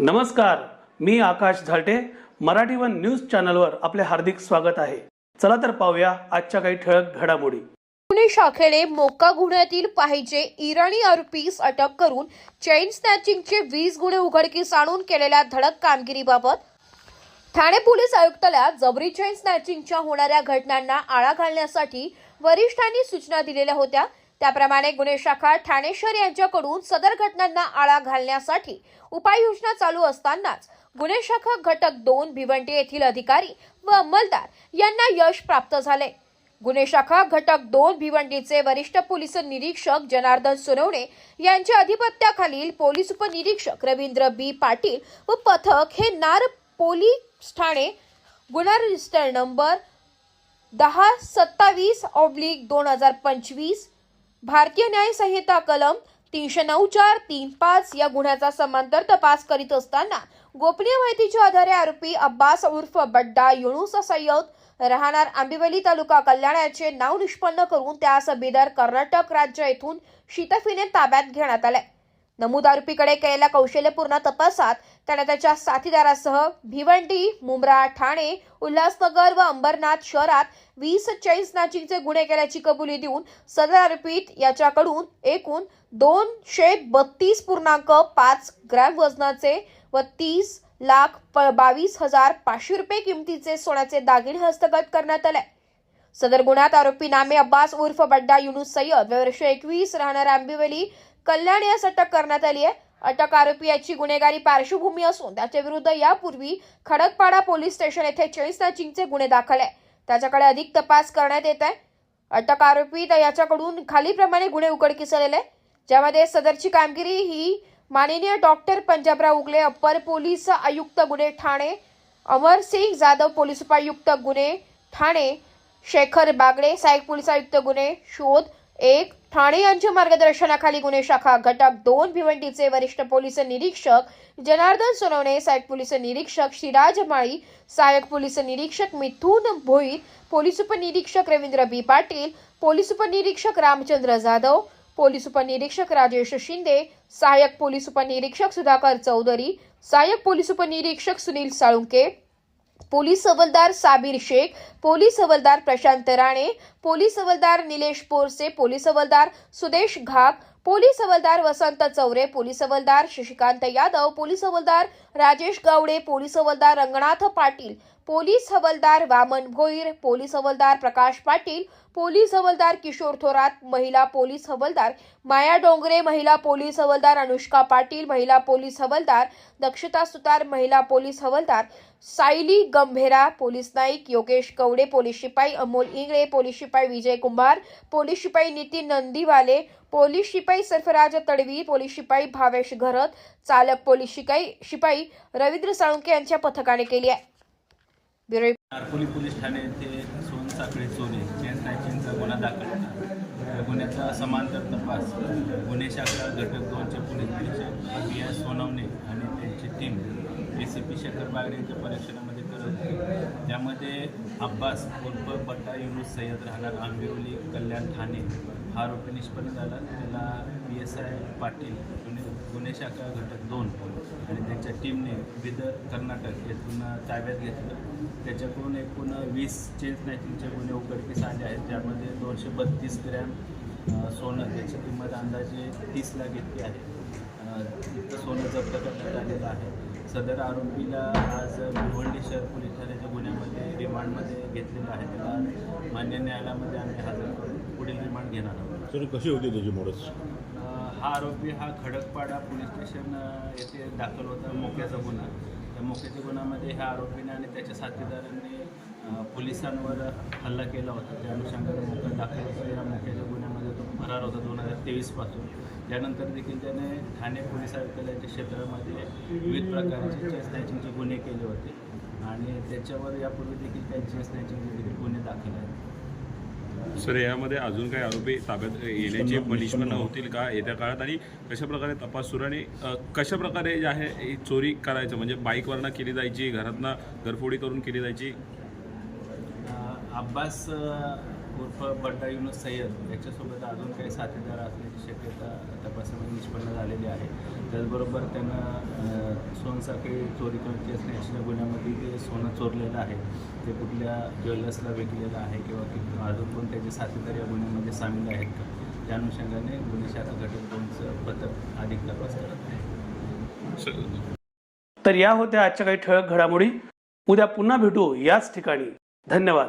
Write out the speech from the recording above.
नमस्कार मी Akash Zalte. Marathi one news चॅनलवर आपले हार्दिक स्वागत आहे. चला तर पाहूया आजच्या काही ठळक घडामोडी. पुणे शाखेने मोका गुन्ह्यातील पाहिजे इराणी आरोपीस अटक करून चेन स्नॅचिंगचे वीस गुन्हे उघडकीस आणून केलेल्या धडक कामगिरीबाबत ठाणे पोलीस आयुक्तालयात जबरी चेन स्नॅचिंगच्या होणाऱ्या घटनांना आळा घालण्यासाठी वरिष्ठांनी सूचना दिलेल्या होत्या. त्याप्रमाणे गुन्हे शाखा ठाणे शहर यांच्याकडून सदर घटनांना आळा घालण्यासाठी उपाययोजना चालू असतानाच गुन्हे शाखा घटक दोन भिवंडी येथील अधिकारी व अंमलदार यांना यश प्राप्त झाले. गुन्हे शाखा घटक दोन भिवंडीचे वरिष्ठ पोलीस निरीक्षक जनार्दन सोनवणे यांच्या अधिपत्याखालील पोलीस उपनिरीक्षक रवींद्र बी. पाटील व पथक हे नार पोलीस ठाणे गुन्हा रजिस्टर नंबर दहा सत्तावीस ऑब्लिक दोन हजार पंचवीस भारतीय न्याय संहिता कलम तीनशे नऊ चार तीन पाच या गुन्ह्याचा समांतर तपास करीत असताना गोपनीय माहितीच्या आधारे आरोपी अब्बास उर्फ बड्डा युणूस सय्यद राहणार आंबिवली तालुका कल्याणाचे नाव निष्पन्न करून त्यास बिदर कर्नाटक राज्य येथून शीतफीने ताब्यात घेण्यात आले नमूद आरोपीकडे केलेल्या कौशल्यपूर्ण तपासात त्याने त्याच्या साथीदारासह भिवंडी मुंब्रा ठाणे उल्हासनगर व अंबरनाथ शहरात वीस चाळीस नाचिकचे गुन्हे केल्याची कबुली देऊन सदर आरोपीत याच्याकडून एकूण दोनशे बत्तीस पूर्णांक पाच ग्रॅम वजनाचे व तीस लाख बावीस हजार पाचशे रुपये किमतीचे सोन्याचे दागिने हस्तगत करण्यात आले. सदर गुन्ह्यात आरोपी नामे अब्बास उर्फ बड्डा युनुस सय्यद वय वर्ष एकवीस राहणार आंबिवली कल्याण यास अटक करण्यात आली आहे. अटक आरोपी याची गुन्हेगारी पार्श्वभूमी असून त्याच्या विरुद्ध यापूर्वी खडकपाडा पोलीस स्टेशन येथे चाळीस नाचिंगचे गुन्हे दाखल आहे त्याच्याकडे अधिक तपास करण्यात येत आहे. अटक आरोपी तर याच्याकडून खालीप्रमाणे गुन्हे उघडकीस आलेले आहे, ज्यामध्ये सदरची कामगिरी ही माननीय doctor Panjabrao Ugale upper police आयुक्त गुन्हे ठाणे अमर सिंग जाधव पोलीस उपायुक्त गुन्हे ठाणे शेखर बागडे सहाय्यक पोलीस आयुक्त गुन्हे शोध एक ठाणे यांच्या मार्गदर्शनाखाली गुन्हे शाखा घटक दोन भिवंडीचे वरिष्ठ पोलीस निरीक्षक जनार्दन सोनवणे सहाय्यक पोलीस निरीक्षक शिराज माळी सहाय्यक पोलीस निरीक्षक मिथून भोईर पोलीस उपनिरीक्षक रवींद्र बी. पाटील पोलीस उपनिरीक्षक रामचंद्र जाधव पोलीस उपनिरीक्षक राजेश शिंदे सहाय्यक पोलीस उपनिरीक्षक सुधाकर चौधरी सहाय्यक पोलीस उपनिरीक्षक सुनील साळुंके पोलीस हवलदार साबीर शेख पोलीस हवलदार प्रशांत राणे पोलीस हवलदार निलेश पोरसे पोलीस हवलदार सुदेश घाक पोलीस हवलदार वसंत चौरे पोलीस हवलदार शशिकांत यादव पोलीस हवलदार राजेश गावडे पोलीस हवलदार रंगनाथ पाटील पोलीस हवलदार वामन भोईर पोलीस हवलदार प्रकाश पाटील पोलीस हवलदार किशोर थोरात महिला पोलीस हवलदार माया डोंगरे महिला पोलीस हवलदार अनुष्का पाटील महिला पोलीस हवलदार दक्षता सुतार महिला पोलीस हवलदार सायली गंभेरा पोलीस नाईक योगेश कवडे पोलीस शिपाई अमोल इंगळे पोलीस शिपाई विजय कुंभार पोलीस शिपाई नितीन नंदीवाले पोलीस शिपाई सरफराज तडवी पोलीस शिपाई भावेश घरत चालक पोलीस शिपाई शिपाई रवींद्र साळुंके यांच्या पथकाने केली आहे. ब्युरो नारपोली पोलीस ठाणे येथे सोन साखळी चोरी चेन स्नॅचिंगचा गुन्हा दाखल या गुन्ह्याचा समांतर तपास गुन्हे शाखा घटक दोनचे पोलीस निरीक्षक बी एस सोनवणे आणि त्यांची team A C P Shekhar Bagde यांच्या परीक्षणामध्ये करत होती. त्यामध्ये अब्बास उर्फ बट्टा युनुस सय्यद राहणार आंबिवली कल्याण ठाणे. हा आरोपी निष्पन्न झाला. त्याला पी एस आय पाटील गुन्हे गुन्हे शाखा घटक दोन आणि त्यांच्या टीमने बिदर कर्नाटक येथून ताब्यात घेतलं. त्याच्याकडून एकूण वीस चेन स्नॅचिंगचे गुन्हे उघडकीस आले आहेत. त्यामध्ये दोनशे बत्तीस ग्रॅम सोनं त्याची किंमत अंदाजे तीस लाख इतकी आहे. तिथं इतकं सोनं जप्त करण्यात आलेलं आहे. सदर आरोपीला आज भिवंडी शहर पोलीस ठाण्याच्या गुन्ह्यामध्ये रिमांडमध्ये घेतलेलं आहे. त्याला मान्य न्यायालयामध्ये आम्ही हजर करू. पुढील रिमांड घेणार आहोत. सर कशी होती त्याची मोडस? अ, हा आरोपी हा खडकपाडा पोलीस स्टेशन येथे दाखल होता मोक्याचा गुन्हा. त्या मोक्याच्या गुन्ह्यामध्ये ह्या आरोपीने आणि त्याच्या साथीदारांनी पोलिसांवर हल्ला केला होता. त्या अनुषंगाने मोका दाखल होता. या मोक्याच्या गुन्ह्यामध्ये तो फरार होता दोन हजार तेवीसपासून त्यानंतर देखील त्याने ठाणे पोलीस आयुक्तालयाच्या क्षेत्रामध्ये विविध प्रकारचे चेन स्नॅचिंगचे गुन्हे केले होते. आणि त्याच्यावर यापूर्वी देखील काही चेन स्नॅचिंगचे देखील गुन्हे दाखल आहेत. सर यामध्ये अजून काही आरोपी ताब्यात येण्याची निष्पन्न होतील का येत्या काळात? आणि कशा प्रकारे तपास सुरू आणि अ, कशा प्रकारे जे आहे ही चोरी करायचं? म्हणजे बाईकवरनं केली जायची घरातनं घरफोडी करून केली जायची? अब्बास उर्फ बड्डा युनस सय्यद याच्यासोबत अजून काही साथीदार असण्याची शक्यता तपासामध्ये निष्पन्न झालेली आहे. त्याचबरोबर त्यांना सोनसाखळी चोरी करण्याची असण्याच्या गुन्ह्यामध्ये ते सोनं चोरलेलं आहे. ते कुठल्या ज्वेलर्सला विकलेलं आहे किंवा अजून कोण त्याचे साथीदार या गुन्ह्यामध्ये सामील आहेत का? त्या अनुषंगाने गुन्हे शाखा घटक दोनचं पथक अधिक तपास करत आहे. तर या होत्या आजच्या काही ठळक घडामोडी. उद्या पुन्हा भेटू याच ठिकाणी. धन्यवाद.